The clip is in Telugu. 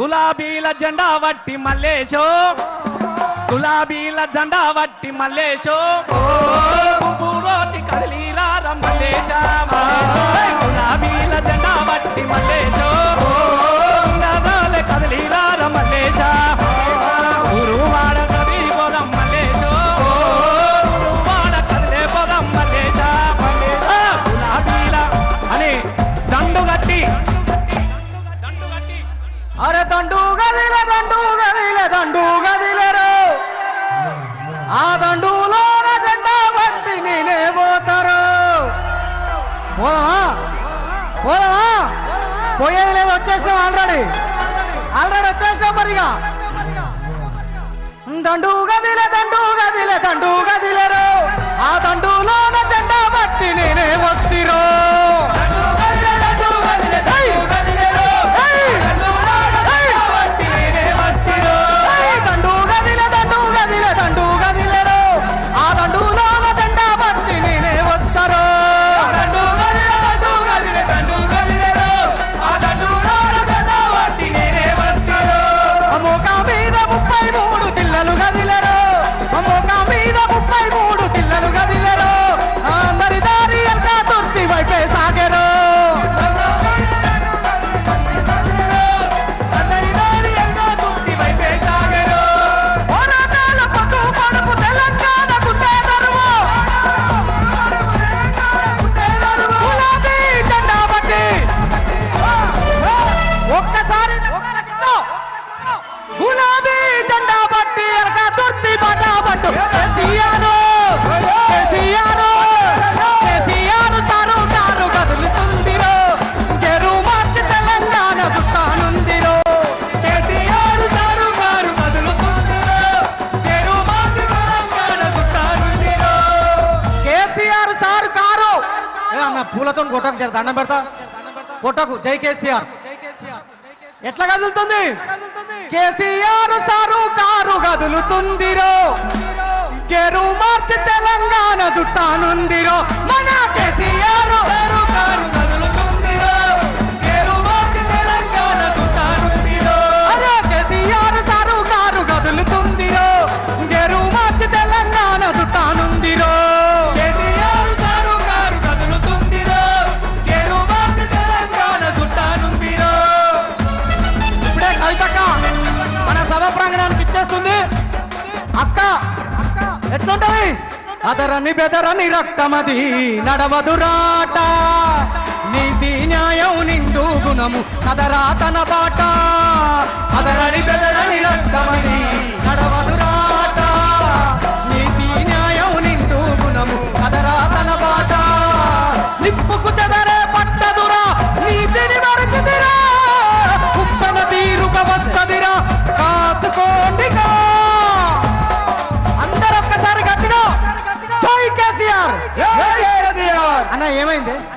గులాబీల జెండా వట్టి మల్లేశో. గులాబీల జెండా వట్టి మల్లేశో. గుంపులోకి కదిలీరా మల్లేశా. గులాబీ పోదామా? పోదామా? పోయేది లేదు వచ్చేసినాం ఆల్రెడీ ఆల్రెడీ వచ్చేసినాం మరిగా దండు గదిలే దండు గదిలే దండు గదిలేరు. ఆ దండు పూలతో కొట్టకు జర దండం పెడతా. కొట్టకు. జై కేసీఆర్. ఎట్లా కదులుతుంది? కేసీఆర్ సారు కారు కదులుతుందిరో. గెరు మార్చి తెలంగాణ చుట్టానుందిరో మన సభ ప్రాంగణాన్ని పిచ్చేస్తుంది. అక్క ఎట్లుంటది? అదరని బెదరని రక్తమది నడవదురాట. నీతి న్యాయం నిండు గుణము కదరా తన బాట. అదరని బెదరని రక్తమది నడవదురా అన్న ఏమైంది?